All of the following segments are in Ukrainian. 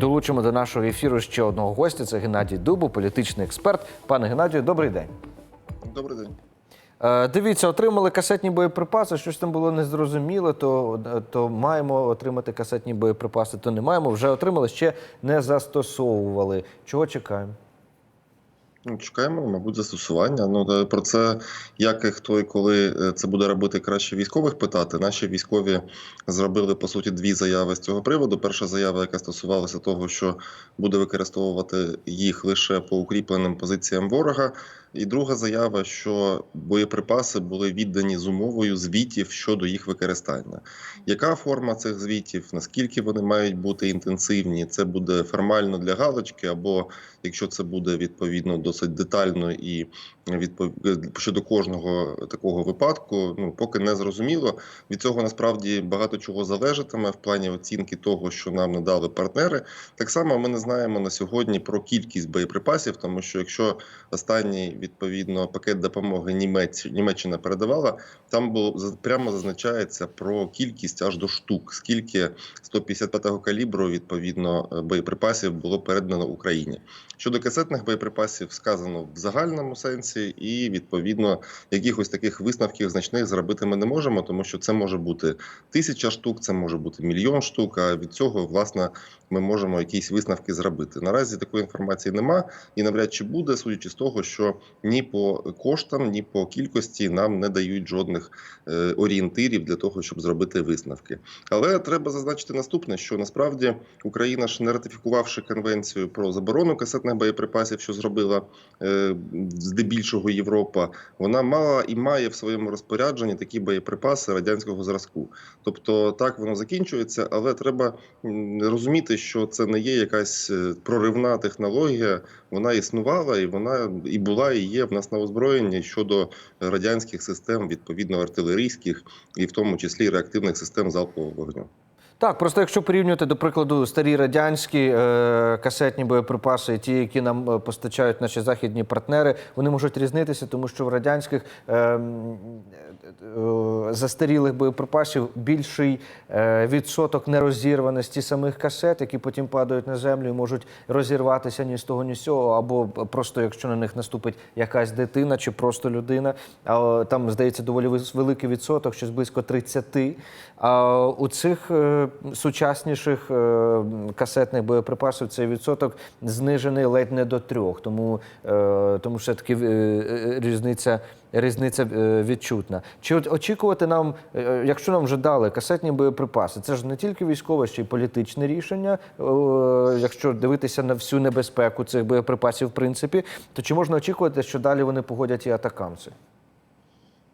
Долучимо до нашого ефіру ще одного гостя. Це Геннадій Дубу, політичний експерт. Пане Геннадію, добрий день. Добрий день. Е, Дивіться, отримали касетні боєприпаси. Щось там було незрозуміло, то, то маємо отримати касетні боєприпаси, то не маємо. Вже отримали, ще не застосовували. Чого чекаємо? Ну, Чекаємо, мабуть, застосування. Ну про це як і хто і коли е, це буде робити краще військових питати. Наші військові зробили по суті дві заяви з цього приводу. Перша заява, яка стосувалася того, що буде використовувати їх лише по укріпленим позиціям ворога. І друга заява, що боєприпаси були віддані з умовою звітів щодо їх використання. Яка форма цих звітів? Наскільки вони мають бути інтенсивні? Це буде формально для галочки, або якщо це буде відповідно досить детально і відпов... щодо кожного такого випадку, ну поки не зрозуміло. Від цього насправді багато чого залежатиме в плані оцінки того, що нам надали партнери. Так само ми не знаємо на сьогодні про кількість боєприпасів, тому що якщо останній відповідно пакет допомоги Німець... Німеччина передавала, там було прямо зазначається про кількість аж до штук, скільки 155-го калібру відповідно е, боєприпасів було передано Україні. Щодо касетних боєприпасів, сказано в загальному сенсі, і відповідно якихось таких висновків значних зробити ми не можемо, тому що це може бути тисяча штук, це може бути мільйон штук. А від цього власне ми можемо якісь висновки зробити. Наразі такої інформації нема, і навряд чи буде, судячи з того, що ні по коштам, ні по кількості нам не дають жодних е, орієнтирів для того, щоб зробити висновки. Але треба зазначити наступне: що насправді Україна ж не ратифікувавши конвенцію про заборону касетних боєприпасів, що зробила е, здебільшого Європа, вона мала і має в своєму розпорядженні такі боєприпаси радянського зразку. Тобто так воно закінчується, але треба розуміти, що це не є якась е, проривна технологія. Вона існувала і вона і була, є в нас на озброєнні щодо радянських систем, відповідно артилерійських, і в тому числі реактивних систем залпового вогню. Так, просто якщо порівнювати, до прикладу, старі радянські е, касетні боєприпаси, ті, які нам е, постачають наші західні партнери, вони можуть різнитися, тому що в радянських е, е, застарілих боєприпасів більший е, відсоток нерозірваності самих касет, які потім падають на землю і можуть розірватися ні з того, ні з цього, або просто якщо на них наступить якась дитина чи просто людина. А, там здається доволі великий відсоток, щось близько 30. А у цих е, сучасніших е, касетних боєприпасів цей відсоток знижений ледь не до трьох. Тому, е, тому все таки е, різниця. Різниця відчутна. Чи очікувати нам, якщо нам вже дали касетні боєприпаси, це ж не тільки військове, ще й політичне рішення. Якщо дивитися на всю небезпеку цих боєприпасів, в принципі, то чи можна очікувати, що далі вони погодять і атакамси?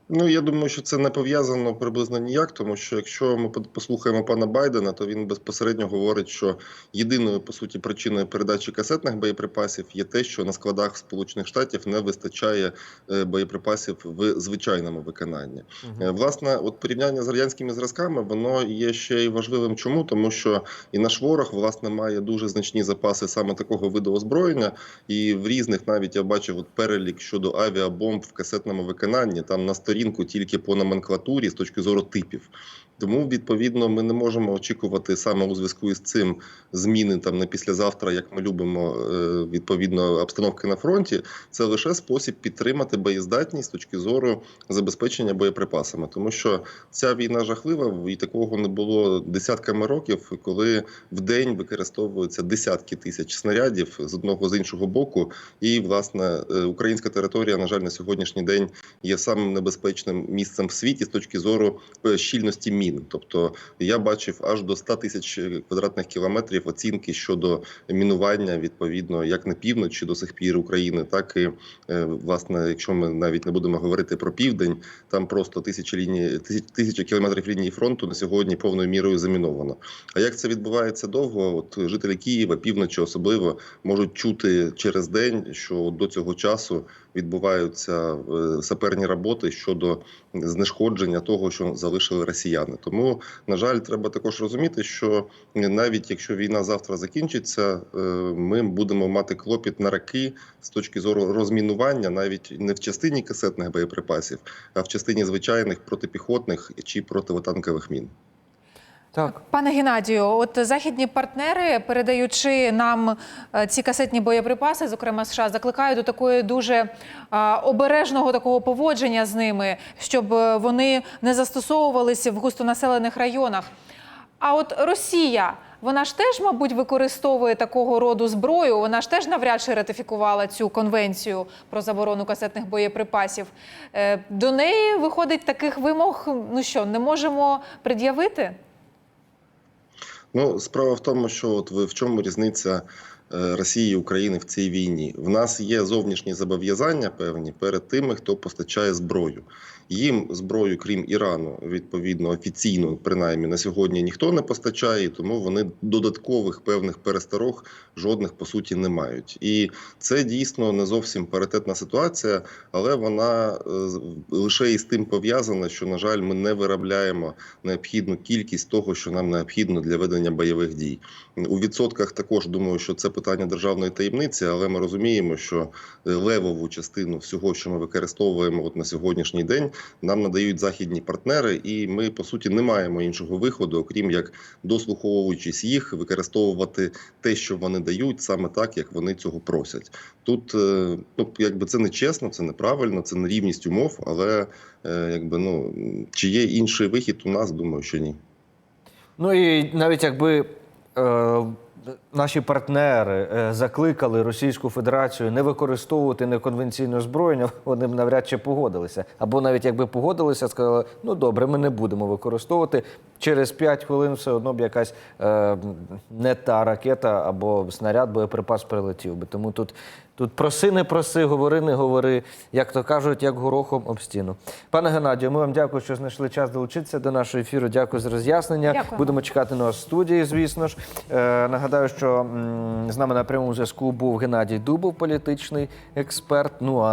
Ну я думаю, що це не пов'язано приблизно ніяк, тому що якщо ми послухаємо пана Байдена, то він безпосередньо говорить, що єдиною по суті причиною передачі касетних боєприпасів є те, що на складах Сполучених Штатів не вистачає е, боєприпасів в звичайному виконанні. Е, Власне, от порівняння з радянськими зразками, воно є ще й важливим. Чому тому, що і наш ворог власне має дуже значні запаси саме такого виду озброєння, і в різних навіть я бачив от перелік щодо авіабомб в касетному виконанні. Там на сторінку тільки по номенклатурі з точки зору типів. Тому відповідно ми не можемо очікувати саме у зв'язку із цим зміни там на післязавтра, як ми любимо е, відповідно обстановки на фронті. Це лише спосіб підтримати боєздатність з точки зору забезпечення боєприпасами, тому що ця війна жахлива і такого не було десятками років, коли в день використовуються десятки тисяч снарядів з одного з іншого боку. І власне е, українська територія, на жаль, на сьогоднішній день є самим небезпечним місцем в світі з точки зору е, щільності мін. Тобто я бачив аж до 100 тисяч квадратних кілометрів оцінки щодо мінування відповідно як на півночі до сих пір України, так і е, власне, якщо ми навіть не будемо говорити про південь, там просто тисячі лінії тисяч, тисяча кілометрів лінії фронту на сьогодні повною мірою заміновано. А як це відбувається довго? От жителі Києва, півночі особливо можуть чути через день, що до цього часу відбуваються е, саперні роботи щодо знешкодження того, що залишили росіяни. Тому на жаль, треба також розуміти, що навіть якщо війна завтра закінчиться, е, ми будемо мати клопіт на раки з точки зору розмінування, навіть не в частині касетних боєприпасів, а в частині звичайних протипіхотних чи противотанкових мін. Так. Пане Геннадію, от західні партнери, передаючи нам е, ці касетні боєприпаси, зокрема США, закликають до такої дуже а, обережного такого поводження з ними, щоб е, вони не застосовувалися в густонаселених районах. А от Росія, вона ж теж, мабуть, використовує такого роду зброю. Вона ж теж навряд чи ратифікувала цю конвенцію про заборону касетних боєприпасів. Е, До неї виходить таких вимог. Ну що, не можемо пред'явити? Ну, справа в тому, що от ви в чому різниця Росії і України в цій війні? В нас є зовнішні зобов'язання певні перед тими, хто постачає зброю. Їм зброю, крім Ірану, відповідно офіційно, принаймні на сьогодні ніхто не постачає, тому вони додаткових певних пересторог жодних по суті не мають. І це дійсно не зовсім паритетна ситуація, але вона е, лише із тим пов'язана, що на жаль, ми не виробляємо необхідну кількість того, що нам необхідно для ведення бойових дій. У відсотках також думаю, що це питання державної таємниці, але ми розуміємо, що е, левову частину всього, що ми використовуємо от на сьогоднішній день, нам надають західні партнери, і ми по суті не маємо іншого виходу, окрім як дослуховуючись їх, використовувати те, що вони дають, саме так, як вони цього просять. Тут е, ну якби це не чесно, це неправильно, це не рівність умов, але е, якби ну чи є інший вихід у нас, думаю, що ні. Ну і навіть якби наші партнери е, закликали Російську Федерацію не використовувати неконвенційне озброєння, вони б навряд чи погодилися. Або навіть якби погодилися, сказали, ну добре, ми не будемо використовувати. Через 5 хвилин все одно б якась е, не та ракета або снаряд, боєприпас прилетів би. Тому тут, тут проси, не проси, говори, не говори, як то кажуть, як горохом об стіну. Пане Геннадію, ми вам дякую, що знайшли час долучитися до нашого ефіру. Дякую за роз'яснення. Будемо чекати на вас в студії, звісно ж. Е, нагадаю, що м, з нами на прямому зв'язку був Геннадій Дубов, політичний експерт. Ну а